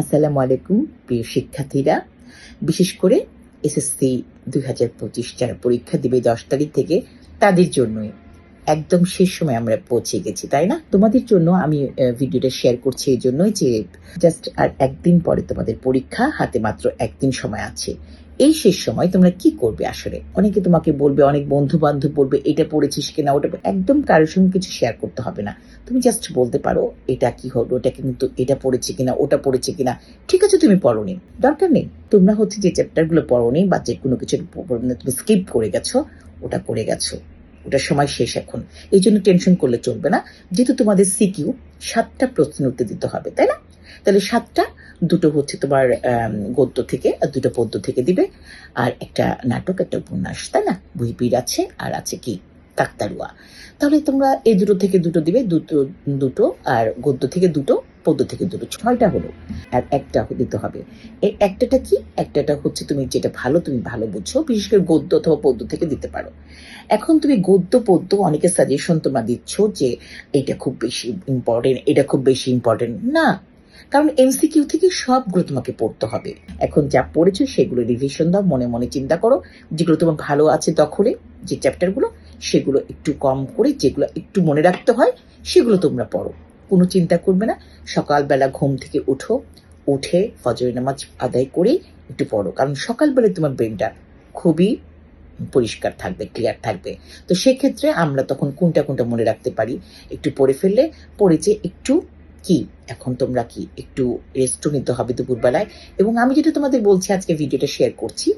আসসালামু আলাইকুম, প্রিয় শিক্ষার্থীরা। বিশেষ করে এসএসসি দুই হাজার পঁচিশ যারা পরীক্ষা দিবে দশ তারিখ থেকে, তাদের জন্যই। একদম শেষ সময় আমরা পৌঁছে গেছি, তাই না? তোমাদের জন্য আমি ভিডিওটা শেয়ার করছি এই জন্যই যে জাস্ট আর একদিন পরে তোমাদের পরীক্ষা, হাতে মাত্র একদিন সময় আছে। এই শেষ সময় তোমরা কি করবে আসলে? অনেকে তোমাকে বলবে, অনেক বন্ধু বান্ধব বলবে, এটা পড়েছিস কিনা? ওটা একদম কারোর সঙ্গে কিছু শেয়ার করতে হবে না। তুমি জাস্ট বলতে পারো, এটা কি হলো? এটা কিন্তু, এটা পড়েছে কিনা? ওটা পড়েছে কিনা? ঠিক আছে, তুমি পড়োনি। দরকার নেই। তোমরা হচ্ছে যে চ্যাপ্টারগুলো পড়োনি বা যে কোনো কিছু তুমি স্কিপ করে গেছো, ওটা করে গেছো। ওটার সময় শেষ এখন। এই জন্য টেনশন করলে চলবে না। যেহেতু তোমাদের সিকিউ সাতটা প্রশ্নের উত্তর দিতে হবে, তাই না? তাহলে সাতটা, দুটো হচ্ছে তোমার গদ্য থেকে, আর দুটো পদ্য থেকে দিবে। আর একটা নাটক, একটা উপন্যাস, তাই না? বইপির আছে, আর আছে কি? কাকতারুয়া তাহলে তোমরা এই দুটো থেকে দুটো দিবে, দুটো দুটো, আর গদ্য থেকে দুটো, পদ্য থেকে দুটো, ছয়টা হলো। আর একটা দিতে হবে। এই একটাটা কি? একটাটা হচ্ছে তুমি যেটা ভালো, তুমি ভালো বুঝছ বিশেষ করে গদ্য অথবা পদ্য থেকে দিতে পারো। এখন তুমি গদ্য, পদ্য অনেকে সাজেশন তোমরা দিচ্ছ যে, এটা খুব বেশি ইম্পর্টেন্ট এটা খুব বেশি ইম্পর্টেন্ট না কারণ এমসিকিউ থেকে সবগুলো তোমাকে পড়তে হবে। এখন যা পড়েছো সেগুলো রিভিশন দাও, মনে মনে চিন্তা করো। যেগুলো তোমার ভালো আছে দখলে, যে চ্যাপ্টারগুলো সেগুলো একটু কম করে, যেগুলো একটু মনে রাখতে হয়, সেগুলো তোমরা পড়ো। কোনো চিন্তা করবে না। সকালবেলা ঘুম থেকে উঠো, উঠে ফজর নামাজ আদায় করে একটু পড়ো। কারণ সকালবেলা তোমার ব্রেনটা খুবই পরিষ্কার থাকবে ক্লিয়ার থাকবে। তো সেক্ষেত্রে আমরা তখন কোনটা কোনটা মনে রাখতে পারি, একটু পড়ে ফেললে, পড়ে যে একটু কি? এখন তোমরা কি? একটু রেস্টও নিতে হবে দুপুরবেলায়। এবং আমি যেটা তোমাদের বলছি, আজকে ভিডিওটা শেয়ার করছি,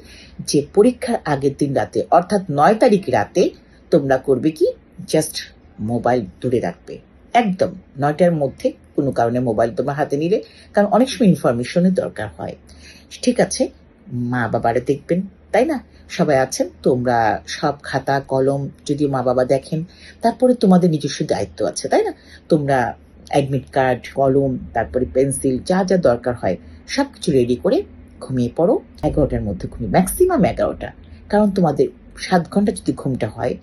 যে পরীক্ষার আগের দিন রাতে, অর্থাৎ নয় তারিখ রাতে, তোমরা করবে কি? জাস্ট মোবাইল দূরে রাখবে। একদম, নয়টার মধ্যে কোনো কারণে মোবাইল তোমার হাতে নিলে, কারণ অনেক সময় ইনফরমেশনের দরকার হয়। ঠিক আছে, মা বাবারা দেখবেন, তাই না? সবাই আছেন, তোমরা সব খাতা, কলম যদিও মা বাবা দেখেন, তারপরে তোমাদের নিজস্ব দায়িত্ব আছে, তাই না? তোমরা অ্যাডমিট কার্ড কলম, তারপরে পেন্সিল যা যা দরকার হয় সব কিছু রেডি করে ঘুমিয়ে পড়ো। এগারোটার মধ্যে ঘুমিয়ে ম্যাক্সিমাম এগারোটা। কারণ তোমাদের সাত ঘণ্টা যদি ঘুমটা হয়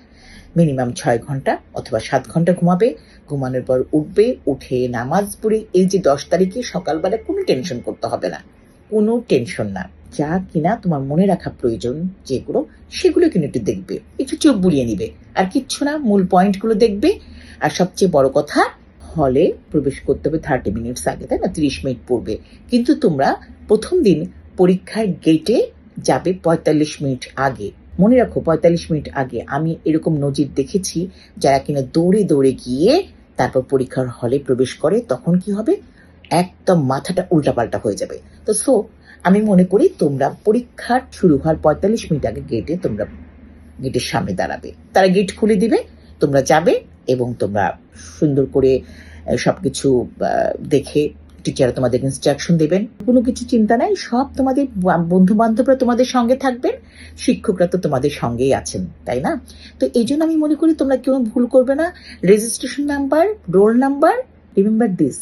মিনিমাম ছয় ঘণ্টা অথবা সাত ঘণ্টা ঘুমাবে, ঘুমানোর পর উঠবে, উঠে নামাজ পড়ে, এই যে দশ তারিখে সকালবেলা কোনো টেনশন করতে হবে না। কোনো টেনশন না। যা কিনা তোমার মনে রাখা প্রয়োজন যেগুলো, সেগুলো কিন্তু একটু দেখবে। একটু চোখ বুলিয়ে নিবে। আর কিচ্ছু না, মূল পয়েন্টগুলো দেখবে। আর সবচেয়ে বড় কথা হলে প্রবেশ করতে হবে থার্টি মিনিটস আগে, তাই না? তিরিশ মিনিট পড়বে কিন্তু তোমরা প্রথম দিন পরীক্ষার গেটে যাবে পঁয়তাল্লিশ মিনিট আগে। মনে রাখো, পঁয়তাল্লিশ মিনিট আগে। আমি এরকম নজির দেখেছি, যারা কিনা দৌড়ে দৌড়ে গিয়ে তারপর পরীক্ষার হলে প্রবেশ করে, তখন কি হবে? একদম মাথাটা উল্টাপাল্টা হয়ে যাবে। তো সো আমি মনে করি তোমরা পরীক্ষার শুরু হওয়ার পঁয়তাল্লিশ মিনিট আগে গেটে তোমরা গেটের সামনে দাঁড়াবে। তারা গেট খুলে দিবে, তোমরা যাবে এবং তোমরা সুন্দর করে আহ, সবকিছু আহ, দেখে টিচার তোমাদের ইনস্ট্রাকশন দেবেন। কোনো কিছু চিন্তা নাই সব তোমাদের বন্ধু বান্ধবরা তোমাদের সঙ্গে থাকবেন শিক্ষকরা তো তোমাদের সঙ্গেই আছেন তাই না? তো এই জন্য আমি মনে করি তোমরা কেউ ভুল করবে না। Registration number roll number remember this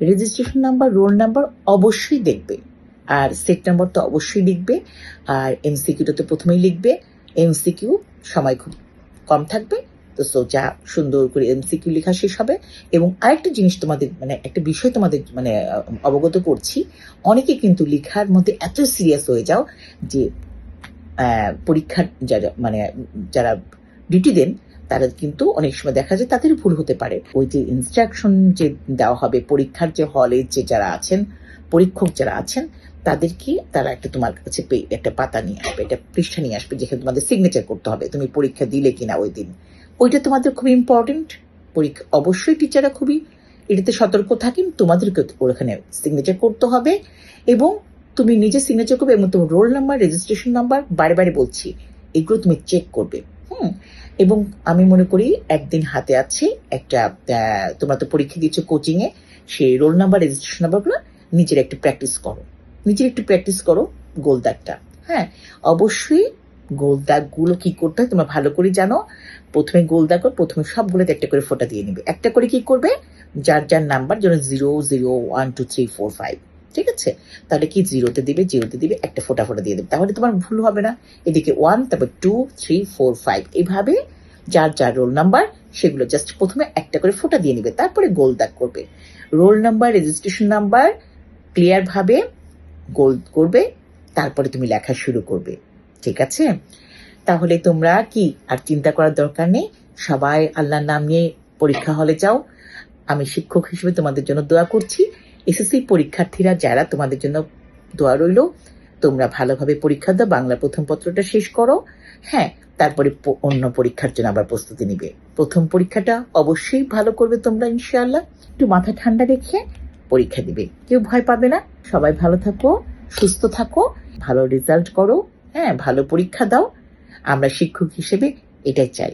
registration number roll number অবশ্যই দেখবে। আর সেট নাম্বার তো অবশ্যই লিখবে আর এমসিকিউটা তো প্রথমেই লিখবে। এমসিকিউ সময় খুব কম থাকবে। তো সো যা সুন্দর করে এমসিকিউ লেখা শেষ হবে। এবং আরেকটা জিনিস তোমাদের মানে একটা বিষয় তোমাদের মানে অবগত করছি, অনেকে কিন্তু লেখার মধ্যে এত সিরিয়াস হয়ে যাও যে পরীক্ষার যারা মানে যারা ডিউটি দেন, তারা কিন্তু অনেক সময় দেখা যায় তাদের ভুল হতে পারে। ওই যে ইনস্ট্রাকশন যে দেওয়া হবে, পরীক্ষার যে হলে যে যারা আছেন, পরীক্ষক যারা আছেন, তাদেরকে তারা একটা তোমার কাছে একটা পাতা নিয়ে আসবে, একটা পৃষ্ঠা নিয়ে আসবে, যেখানে তোমাদের সিগনেচার করতে হবে, তুমি পরীক্ষা দিলে কিনা ওই দিন। ওইটা তোমাদের খুব ইম্পর্টেন্ট পরীক্ষা, অবশ্যই টিচাররা খুবই এটাতে সতর্ক থাকেন। তোমাদেরকে ওখানে সিগনেচার করতে হবে। এবং তুমি নিজে সিগনেচার করবে এবং তোমার রোল নাম্বার রেজিস্ট্রেশন নাম্বার বারে বারে বলছি, এগুলো তুমি চেক করবে। হুম? এবং আমি মনে করি একদিন হাতে আছে একটা তোমরা তো পরীক্ষা দিয়েছ কোচিং এ, সেই রোল নাম্বার রেজিস্ট্রেশন নাম্বারগুলো নিজের একটু প্র্যাকটিস করো। নিজের একটু প্র্যাকটিস করো গোল দাগটা হ্যাঁ? অবশ্যই গোল দাগগুলো কি করতে হয় তোমরা ভালো করে জানো। প্রথমে গোল দাগ প্রথমে সবগুলোতে একটা করে ফোঁটা দিয়ে নিবে। একটা করে কি করবে? যার যার নাম্বার যেন zero zero, one, two, three, four, five, ঠিক আছে? তাহলে কি জিরোতে দিবে জিরোতে দিবে, একটা ফোঁটা ফোঁটা দিয়ে দেবে। তাহলে তোমার ভুল হবে না। এদিকে ওয়ান, তারপর টু, থ্রি, ফোর, ফাইভ এইভাবে যার যার রোল নাম্বার সেগুলো জাস্ট প্রথমে একটা করে ফোঁটা দিয়ে নিবে, তারপরে গোল দাগ করবে। Roll number, registration number clear ভাবে গোল করবে, তারপরে তুমি লেখা শুরু করবে। ঠিক আছে? তাহলে তোমরা কি আর চিন্তা করার দরকার নেই? সবাই আল্লাহর নাম নিয়ে পরীক্ষা হলে যাও। আমি শিক্ষক হিসেবে তোমাদের জন্য দোয়া করছি। এসএসসি পরীক্ষার্থীরা যারা তোমাদের জন্য দোয়া রইল, তোমরা ভালোভাবে পরীক্ষা দাও, বাংলা প্রথম পত্রটা শেষ করো। হ্যাঁ তারপরে অন্য পরীক্ষার জন্য আবার প্রস্তুতি নিবে। প্রথম পরীক্ষাটা অবশ্যই ভালো করবে তোমরা, ইনশাআল্লাহ। একটু মাথা ঠান্ডা রেখে পরীক্ষা দিবে। কেউ ভয় পাবে না। সবাই ভালো থাকো, সুস্থ থাকো, ভালো রেজাল্ট করো। হ্যাঁ ভালো পরীক্ষা দাও। আমরা শিক্ষক হিসেবে এটাই চাই।